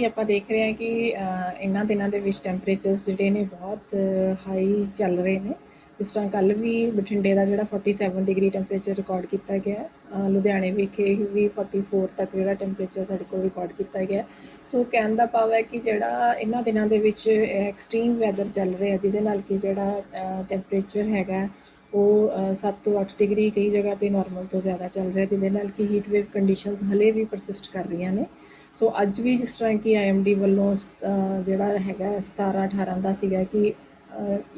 ਕਿ ਆਪਾਂ ਦੇਖ ਰਹੇ ਹਾਂ ਕਿ ਇਹਨਾਂ ਦਿਨਾਂ ਦੇ ਵਿੱਚ ਟੈਂਪਰੇਚਰਸ ਜਿਹੜੇ ਨੇ ਬਹੁਤ ਹਾਈ ਚੱਲ ਰਹੇ ਨੇ। ਜਿਸ ਤਰ੍ਹਾਂ ਕੱਲ ਵੀ ਬਠਿੰਡੇ ਦਾ ਜਿਹੜਾ 47 ਡਿਗਰੀ ਟੈਂਪਰੇਚਰ ਰਿਕਾਰਡ ਕੀਤਾ ਗਿਆ ਲੁਧਿਆਣੇ ਵਿਖੇ ਵੀ 44 ਤੱਕ ਜਿਹੜਾ ਟੈਂਪਰੇਚਰ ਸਾਡੇ ਕੋਲ ਰਿਕਾਰਡ ਕੀਤਾ ਗਿਆ ਸੋ ਕਹਿਣ ਦਾ ਭਾਵ ਹੈ ਕਿ ਜਿਹੜਾ ਇਹਨਾਂ ਦਿਨਾਂ ਦੇ ਵਿੱਚ ਐਕਸਟ੍ਰੀਮ ਵੈਦਰ ਚੱਲ ਰਿਹਾ ਜਿਹਦੇ ਨਾਲ ਕਿ ਜਿਹੜਾ ਟੈਂਪਰੇਚਰ ਹੈਗਾ ਉਹ 7 ਤੋਂ 8 ਡਿਗਰੀ ਕਈ ਜਗ੍ਹਾ ਤੇ ਨਾਰਮਲ ਤੋਂ ਜ਼ਿਆਦਾ ਚੱਲ ਰਿਹਾ ਜਿਹਦੇ ਨਾਲ ਕਿ ਹੀਟ ਵੇਵ ਕੰਡੀਸ਼ਨਸ ਹਲੇ ਵੀ ਪਰਸਿਸਟ ਕਰ ਰਹੀਆਂ ਨੇ। ਸੋ ਅੱਜ ਵੀ ਜਿਸ ਤਰ੍ਹਾਂ ਕਿ ਆਈਐਮਡੀ ਵੱਲੋਂ ਅ, ਜਿਹੜਾ ਹੈਗਾ 17 18 ਦਾ ਸੀਗਾ ਕਿ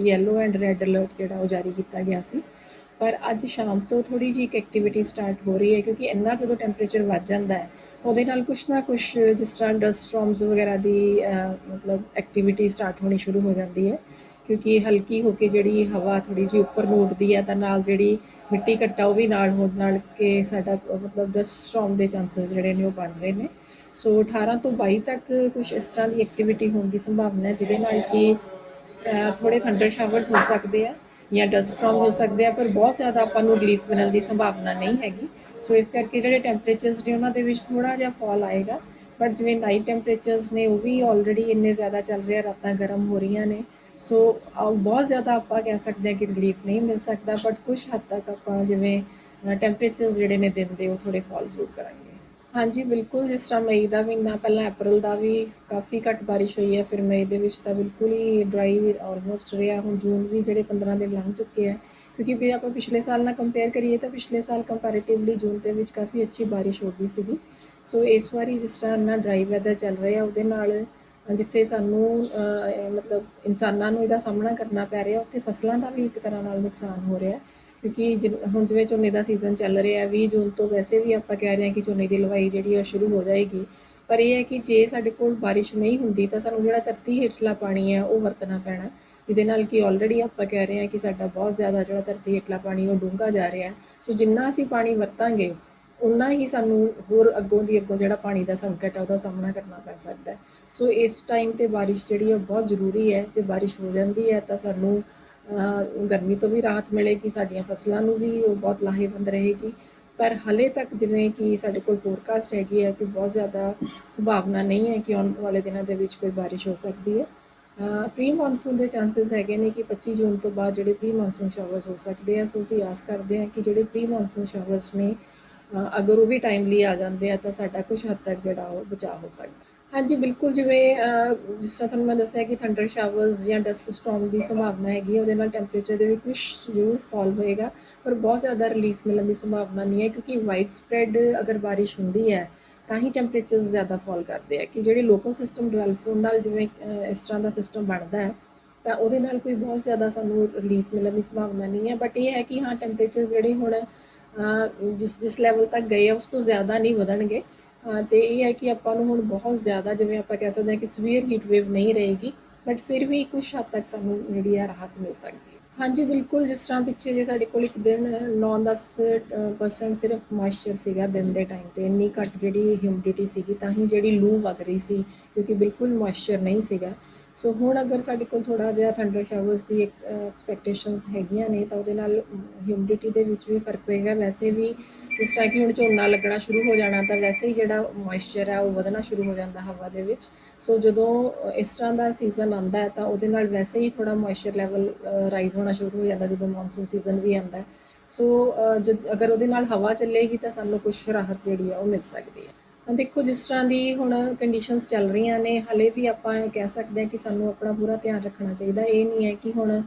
ਯੈਲੋ ਐਂਡ ਰੈੱਡ ਅਲਰਟ ਜਿਹੜਾ ਉਹ ਜਾਰੀ ਕੀਤਾ ਗਿਆ ਸੀ। ਪਰ ਅੱਜ ਸ਼ਾਮ ਤੋਂ ਥੋੜੀ ਜਿਹੀ ਇੱਕ ਐਕਟੀਵਿਟੀ ਸਟਾਰਟ ਹੋ ਰਹੀ ਹੈ ਕਿਉਂਕਿ ਇੰਨਾ ਜਦੋਂ ਟੈਂਪਰੇਚਰ ਵੱਧ ਜਾਂਦਾ ਹੈ ਤਾਂ ਉਹਦੇ ਨਾਲ ਕੁਛ ਨਾ ਕੁਛ ਜਿਸ ਤਰ੍ਹਾਂ ਡਸਟ ਸਟਾਰਮਸ ਵਗੈਰਾ ਦੀ ਮਤਲਬ ਐਕਟੀਵਿਟੀ ਸਟਾਰਟ ਹੋਣੀ ਸ਼ੁਰੂ ਹੋ ਜਾਂਦੀ ਹੈ। ਕਿਉਂਕਿ ਹਲਕੀ ਹੋ ਕੇ ਜਿਹੜੀ ਹਵਾ ਥੋੜੀ ਜਿਹੀ ਉੱਪਰ ਨੂੰ ਉੱਡਦੀ ਹੈ ਤਾਂ ਨਾਲ ਜਿਹੜੀ ਮਿੱਟੀ ਘੱਟਾ ਉਹ ਵੀ ਨਾਲ ਹੋਣ ਨਾਲ ਕਿ ਸਾਡਾ ਮਤਲਬ ਡਸਟ ਸਟਾਰਮ ਦੇ ਚਾਂਸਸ ਜਿਹੜੇ ਨੇ ਉਹ ਬਣ ਰਹੇ ਨੇ। ਸੋ 18 ਤੋਂ 22 ਤੱਕ ਕੁਝ ਇਸ ਤਰ੍ਹਾਂ ਦੀ ਐਕਟੀਵਿਟੀ ਹੋਣ ਦੀ ਸੰਭਾਵਨਾ ਹੈ ਜਿਹਦੇ ਨਾਲ ਕਿ ਅ, ਥੋੜੇ ਥੰਡਰ ਸ਼ਾਵਰਸ ਹੋ ਸਕਦੇ ਆ ਜਾਂ ਡਸਟ ਸਟਾਰਮਸ ਹੋ ਸਕਦੇ ਆ ਪਰ ਬਹੁਤ ਜ਼ਿਆਦਾ ਆਪਾਂ ਨੂੰ ਰਿਲੀਫ ਮਿਲਣ ਦੀ ਸੰਭਾਵਨਾ ਨਹੀਂ ਹੈਗੀ। ਸੋ ਇਸ ਕਰਕੇ ਜਿਹੜੇ ਟੈਂਪਰੇਚਰਸ ਨੇ ਉਹਨਾਂ ਦੇ ਵਿੱਚ ਥੋੜਾ ਜਿਹਾ ਫਾਲ ਆਏਗਾ ਬਟ ਜਿਵੇਂ ਨਾਈਟ ਟੈਂਪਰੇਚਰਸ ਨੇ ਉਹ ਵੀ ਆਲਰੇਡੀ ਇੰਨੇ ਜ਼ਿਆਦਾ ਚੱਲ ਰਿਹਾ ਰਾਤਾਂ ਗਰਮ ਹੋ ਰਹੀਆਂ ਨੇ। ਸੋ ਅ, ਬਹੁਤ ਜ਼ਿਆਦਾ ਆਪਾਂ ਕਹਿ ਸਕਦੇ ਹਾਂ ਕਿ ਰਿਲੀਫ ਨਹੀਂ ਮਿਲ ਸਕਦਾ ਬਟ ਕੁਝ ਹੱਦ ਤੱਕ ਆਪਾਂ ਜਿਵੇਂ ਟੈਂਪਰੇਚਰਸ ਜਿਹੜੇ ਨੇ ਦਿਨ ਦੇ ਉਹ ਥੋੜੇ ਫਾਲ ਜ਼ਰੂਰ ਕਰਾਂਗੇ। ਹਾਂਜੀ, ਬਿਲਕੁਲ, ਜਿਸ ਤਰ੍ਹਾਂ ਮਈ ਦਾ ਮਹੀਨਾ ਪਹਿਲਾਂ ਅਪ੍ਰੈਲ ਦਾ ਵੀ ਕਾਫੀ ਘੱਟ ਬਾਰਿਸ਼ ਹੋਈ ਹੈ, ਫਿਰ ਮਈ ਦੇ ਵਿੱਚ ਤਾਂ ਬਿਲਕੁਲ ਹੀ ਡਰਾਈ ਆਲਮੋਸਟ ਰਿਹਾ, ਹੁਣ ਜੂਨ ਵੀ ਜਿਹੜੇ 15 ਦਿਨ ਲੰਘ ਚੁੱਕੇ ਆ ਕਿਉਂਕਿ ਵੀ ਆਪਾਂ ਪਿਛਲੇ ਸਾਲ ਨਾਲ ਕੰਪੇਅਰ ਕਰੀਏ ਤਾਂ ਪਿਛਲੇ ਸਾਲ ਕੰਪੈਰੀਟਿਵਲੀ ਜੂਨ ਦੇ ਵਿੱਚ ਕਾਫੀ ਅੱਛੀ ਬਾਰਿਸ਼ ਹੋ ਗਈ ਸੀਗੀ, ਸੋ ਇਸ ਵਾਰੀ ਜਿਸ ਤਰ੍ਹਾਂ ਨਾ ਡਰਾਈ ਵੈਦਰ ਚੱਲ ਰਿਹਾ ਉਹਦੇ ਨਾਲ ਜਿੱਥੇ ਸਾਨੂੰ ਮਤਲਬ ਇਨਸਾਨਾਂ ਨੂੰ ਇਹਦਾ ਸਾਹਮਣਾ ਕਰਨਾ ਪੈ ਰਿਹਾ, ਉੱਥੇ ਫਸਲਾਂ ਦਾ ਵੀ ਇੱਕ ਤਰ੍ਹਾਂ ਨਾਲ ਨੁਕਸਾਨ ਹੋ ਰਿਹਾ ਕਿਉਂਕਿ ਜਿਨ- ਹੁਣ ਜਿਵੇਂ ਝੋਨੇ ਦਾ ਸੀਜ਼ਨ ਚੱਲ ਰਿਹਾ 20 ਜੂਨ ਤੋਂ ਵੈਸੇ ਵੀ ਆਪਾਂ ਕਹਿ ਰਹੇ ਹਾਂ ਕਿ ਝੋਨੇ ਦੀ ਲਵਾਈ ਜਿਹੜੀ ਆ, ਸ਼ੁਰੂ ਹੋ ਜਾਏਗੀ। ਪਰ ਇਹ ਹੈ ਕਿ ਜੇ ਸਾਡੇ ਕੋਲ ਬਾਰਿਸ਼ ਨਹੀਂ ਹੁੰਦੀ ਤਾਂ ਸਾਨੂੰ ਜਿਹੜਾ ਧਰਤੀ ਹੇਠਲਾ ਪਾਣੀ ਹੈ, ਉਹ ਵਰਤਣਾ ਪੈਣਾ। ਜਿਹਦੇ ਨਾਲ ਕਿ ਆਲਰੇਡੀ ਆਪਾਂ ਕਹਿ ਰਹੇ ਹਾਂ ਕਿ ਸਾਡਾ ਬਹੁਤ ਜ਼ਿਆਦਾ ਜਿਹੜਾ ਧਰਤੀ ਹੇਠਲਾ ਪਾਣੀ, ਉਹ ਡੂੰਘਾ ਜਾ ਰਿਹਾ ਸੋ ਜਿੰਨਾ ਅਸੀਂ ਪਾਣੀ ਵਰਤਾਂਗੇ ਉਨਾ ਹੀ ਸਾਨੂੰ ਹੋਰ ਅੱਗੋਂ ਦੀ ਅੱਗੋਂ ਜਿਹੜਾ ਪਾਣੀ ਦਾ ਸੰਕਟ ਹੈ, ਉਹਦਾ ਸਾਹਮਣਾ ਕਰਨਾ ਪੈ ਸਕਦਾ ਸੋ ਇਸ ਟਾਈਮ ਤੇ ਬਾਰਿਸ਼ ਜਿਹੜੀ ਹੈ ਬਹੁਤ ਜ਼ਰੂਰੀ ਹੈ। ਜੇ ਬਾਰਿਸ਼ ਹੋ ਜਾਂਦੀ ਹੈ ਤਾਂ ਸਾਨੂੰ ਗਰਮੀ ਤੋਂ ਵੀ ਰਾਹਤ ਮਿਲੇਗੀ, ਸਾਡੀਆਂ ਫਸਲਾਂ ਨੂੰ ਵੀ ਉਹ ਬਹੁਤ ਲਾਹੇਵੰਦ ਰਹੇਗੀ। ਪਰ ਹਲੇ ਤੱਕ ਜਿਵੇਂ ਕਿ ਸਾਡੇ ਕੋਲ ਫੋਰਕਾਸਟ ਹੈਗੀ ਹੈ ਕਿ ਬਹੁਤ ਜ਼ਿਆਦਾ ਸੰਭਾਵਨਾ ਨਹੀਂ ਹੈ ਕਿ ਆਉਣ ਵਾਲੇ ਦਿਨਾਂ ਦੇ ਵਿੱਚ ਕੋਈ ਬਾਰਿਸ਼ ਹੋ ਸਕਦੀ ਹੈ। ਪ੍ਰੀ ਮੌਨਸੂਨ ਦੇ ਚਾਂਸਸ ਹੈਗੇ ਨੇ ਕਿ 25 ਜੂਨ ਤੋਂ ਬਾਅਦ ਜਿਹੜੇ ਪ੍ਰੀ ਮੌਨਸੂਨ ਸ਼ਾਵਰਸ ਹੋ ਸਕਦੇ ਆ। ਸੋ ਅਸੀਂ ਆਸ ਕਰਦੇ ਹਾਂ ਕਿ ਜਿਹੜੇ ਪ੍ਰੀ ਮੌਨਸੂਨ ਸ਼ਾਵਰਸ ਨੇ ਅਗਰ ਉਹ ਵੀ ਟਾਈਮਲੀ ਆ ਜਾਂਦੇ ਆ ਤਾਂ ਸਾਡਾ ਕੁਝ ਹੱਦ ਤੱਕ ਜਿਹੜਾ ਉਹ ਬਚਾਅ ਹੋ ਸਕਦਾ। ਹਾਂਜੀ, ਬਿਲਕੁਲ ਜਿਵੇਂ ਜਿਸ ਤਰ੍ਹਾਂ ਤੁਹਾਨੂੰ ਮੈਂ ਦੱਸਿਆ ਕਿ ਥੰਡਰ ਸ਼ਾਵਰਸ ਜਾਂ ਡਸਟ ਸਟਾਰਮ ਦੀ ਸੰਭਾਵਨਾ ਹੈਗੀ ਉਹਦੇ ਨਾਲ ਟੈਂਪਰੇਚਰ ਦੇ ਵਿੱਚ ਕੁਝ ਜ਼ਰੂਰ ਫਾਲ ਹੋਏਗਾ, ਪਰ ਬਹੁਤ ਜ਼ਿਆਦਾ ਰਿਲੀਫ ਮਿਲਣ ਦੀ ਸੰਭਾਵਨਾ ਨਹੀਂ ਹੈ, ਕਿਉਂਕਿ ਵਾਈਡ ਸਪਰੈਡ ਅਗਰ ਬਾਰਿਸ਼ ਹੁੰਦੀ ਹੈ, ਤਾਂ ਹੀ ਟੈਂਪਰੇਚਰ ਜ਼ਿਆਦਾ ਫਾਲ ਕਰਦੇ ਆ, ਕਿ ਜਿਹੜੇ ਲੋਕਲ ਸਿਸਟਮ ਡਿਵੈਲਪ ਹੋਣ ਨਾਲ ਜਿਵੇਂ ਇਸ ਤਰ੍ਹਾਂ ਦਾ ਸਿਸਟਮ ਬਣਦਾ ਹੈ, ਤਾਂ ਉਹਦੇ ਨਾਲ ਕੋਈ ਬਹੁਤ ਜ਼ਿਆਦਾ ਸਾਨੂੰ ਰਿਲੀਫ ਮਿਲਣ ਦੀ ਸੰਭਾਵਨਾ ਨਹੀਂ ਹੈ ਬਟ ਇਹ ਹੈ ਕਿ ਹਾਂ ਟੈਂਪਰੇਚਰ ਜਿਹੜੇ ਹੁਣ ਜਿਸ ਜਿਸ ਲੈਵਲ ਤੱਕ ਗਏ ਆ, ਉਸ ਤੋਂ ਜ਼ਿਆਦਾ ਨਹੀਂ ਵਧਣਗੇ ਤੇ ਇਹ ਹੈ ਕਿ ਆਪਾਂ ਨੂੰ ਹੁਣ ਬਹੁਤ ਜ਼ਿਆਦਾ, ਜਿਵੇਂ ਆਪਾਂ ਕਹਿ ਸਕਦੇ ਹਾਂ ਕਿ ਸਵੀਅਰ ਹੀਟ ਵੇਵ ਨਹੀਂ ਰਹੇਗੀ ਬਟ ਫਿਰ ਵੀ ਕੁਝ ਹੱਦ ਤੱਕ ਸਾਨੂੰ ਜਿਹੜੀ ਆ ਰਾਹਤ ਮਿਲ ਸਕਦੀ ਹੈ। ਹਾਂਜੀ, ਬਿਲਕੁਲ, ਜਿਸ ਤਰ੍ਹਾਂ ਪਿੱਛੇ ਜੇ ਸਾਡੇ ਕੋਲ ਇੱਕ ਦਿਨ 9-10% ਸਿਰਫ ਮੋਇਸਚਰ ਸੀਗਾ ਦਿਨ ਦੇ ਟਾਈਮ ਤੇ, ਇੰਨੀ ਘੱਟ ਜਿਹੜੀ ਹਿਊਮਿਡਿਟੀ ਸੀਗੀ, ਤਾਂ ਹੀ ਜਿਹੜੀ ਲੂ ਵਗ ਰਹੀ ਸੀ, ਕਿਉਂਕਿ ਬਿਲਕੁਲ ਮੋਇਸਚਰ ਨਹੀਂ ਸੀਗਾ। ਸੋ ਹੁਣ ਅਗਰ ਸਾਡੇ ਕੋਲ ਥੋੜਾ ਜਿਹਾ ਥੰਡਰ ਸ਼ਾਵਰਸ ਦੀ ਐਕਸਪੈਕਟੇਸ਼ਨਸ ਹੈਗੀਆਂ ਨੇ ਤਾਂ ਉਹਦੇ ਨਾਲ ਹਿਊਮਿਡਿਟੀ ਦੇ ਵਿੱਚ ਵੀ ਫ਼ਰਕ ਪਏਗਾ। ਵੈਸੇ ਵੀ ਜਿਸ ਤਰ੍ਹਾਂ ਕਿ ਹੁਣ ਝੋਨਾ ਲੱਗਣਾ ਸ਼ੁਰੂ ਹੋ ਜਾਣਾ ਤਾਂ ਵੈਸੇ ਹੀ ਜਿਹੜਾ ਮੋਇਸਚਰ ਹੈ ਉਹ ਵਧਣਾ ਸ਼ੁਰੂ ਹੋ ਜਾਂਦਾ ਹਵਾ ਦੇ ਵਿੱਚ। ਸੋ ਜਦੋਂ ਇਸ ਤਰ੍ਹਾਂ ਦਾ ਸੀਜ਼ਨ ਆਉਂਦਾ ਹੈ ਤਾਂ ਉਹਦੇ ਨਾਲ ਵੈਸੇ ਹੀ ਥੋੜਾ ਮੋਇਸਚਰ ਲੈਵਲ ਰਾਈਜ਼ ਹੋਣਾ ਸ਼ੁਰੂ ਹੋ ਜਾਂਦਾ ਜਦੋਂ ਮੌਨਸੂਨ ਸੀਜ਼ਨ ਵੀ ਆਉਂਦਾ ਸੋ ਅ, ਅਗਰ ਉਹਦੇ ਨਾਲ ਹਵਾ ਚੱਲੇਗੀ ਤਾਂ ਸਾਨੂੰ ਕੁਝ ਰਾਹਤ ਜਿਹੜੀ ਆ ਉਹ ਮਿਲ ਸਕਦੀ ਹੈ। ਦੇਖੋ, ਜਿਸ ਤਰ੍ਹਾਂ ਦੀ ਹੁਣ ਕੰਡੀਸ਼ਨਸ ਚੱਲ ਰਹੀਆਂ ਨੇ, ਹਲੇ ਵੀ ਆਪਾਂ ਕਹਿ ਸਕਦੇ ਹਾਂ ਕਿ ਸਾਨੂੰ ਆਪਣਾ ਪੂਰਾ ਧਿਆਨ ਰੱਖਣਾ ਚਾਹੀਦਾ। ਇਹ ਨਹੀਂ ਹੈ ਕਿ ਹੁਣ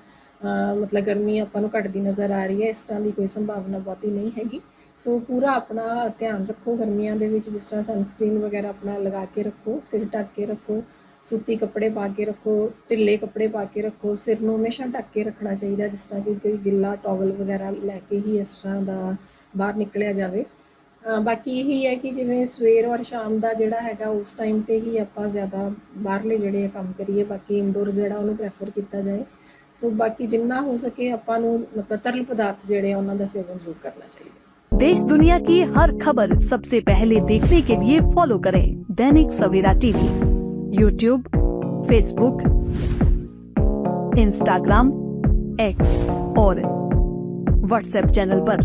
ਮਤਲਬ ਗਰਮੀ ਆਪਾਂ ਨੂੰ ਘਟਦੀ ਨਜ਼ਰ ਆ ਰਹੀ ਹੈ, ਇਸ ਤਰ੍ਹਾਂ ਦੀ ਕੋਈ ਸੰਭਾਵਨਾ ਬਹੁਤੀ ਨਹੀਂ ਹੈਗੀ। ਸੋ ਪੂਰਾ ਆਪਣਾ ਧਿਆਨ ਰੱਖੋ ਗਰਮੀਆਂ ਦੇ ਵਿੱਚ, ਜਿਸ ਤਰ੍ਹਾਂ ਸਨਸਕ੍ਰੀਨ ਵਗੈਰਾ ਆਪਣਾ ਲਗਾ ਕੇ ਰੱਖੋ, ਸਿਰ ਢੱਕ ਕੇ ਰੱਖੋ, ਸੂਤੀ ਕੱਪੜੇ ਪਾ ਕੇ ਰੱਖੋ, ਢਿੱਲੇ ਕੱਪੜੇ ਪਾ ਕੇ ਰੱਖੋ, ਸਿਰ ਨੂੰ ਹਮੇਸ਼ਾ ਢੱਕ ਕੇ ਰੱਖਣਾ ਚਾਹੀਦਾ, ਜਿਸ ਤਰ੍ਹਾਂ ਕਿ ਕੋਈ ਗਿੱਲਾ ਟਾਵਲ ਵਗੈਰਾ ਲੈ ਕੇ ਹੀ ਇਸ ਤਰ੍ਹਾਂ ਦਾ ਬਾਹਰ ਨਿਕਲਿਆ ਜਾਵੇ। ਬਾਕੀ ਇਹੀ ਹੈ ਕਿ ਜਿਵੇਂ ਸਵੇਰ ਔਰ ਸ਼ਾਮ ਦਾ ਜਿਹੜਾ ਹੈਗਾ ਉਸ ਟਾਈਮ ਤੇ ਹੀ ਆਪਾਂ ਜ਼ਿਆਦਾ ਬਾਹਰਲੇ ਜਿਹੜੇ ਕੰਮ ਕਰੀਏ ਬਾਕੀ ਇਨਡੋਰ ਜਿਹੜਾ ਉਹਨੂੰ ਪ੍ਰੈਫਰ ਕੀਤਾ ਜਾਏ ਸੋ ਬਾਕੀ ਜਿੰਨਾ ਹੋ ਸਕੇ ਆਪਾਂ ਨੂੰ ਮਤਲਬ ਤਰਲ ਪਦਾਰਥ ਜਿਹੜੇ ਆ ਉਹਨਾਂ ਦਾ ਸੇਵਨ ਜ਼ਰੂਰ ਕਰਨਾ ਚਾਹੀਦਾ देश दुनिया की हर खबर सबसे पहले देखने के लिए फॉलो करें Dainik Savera TV YouTube Facebook Instagram X और व्हाट्सएप चैनल पर।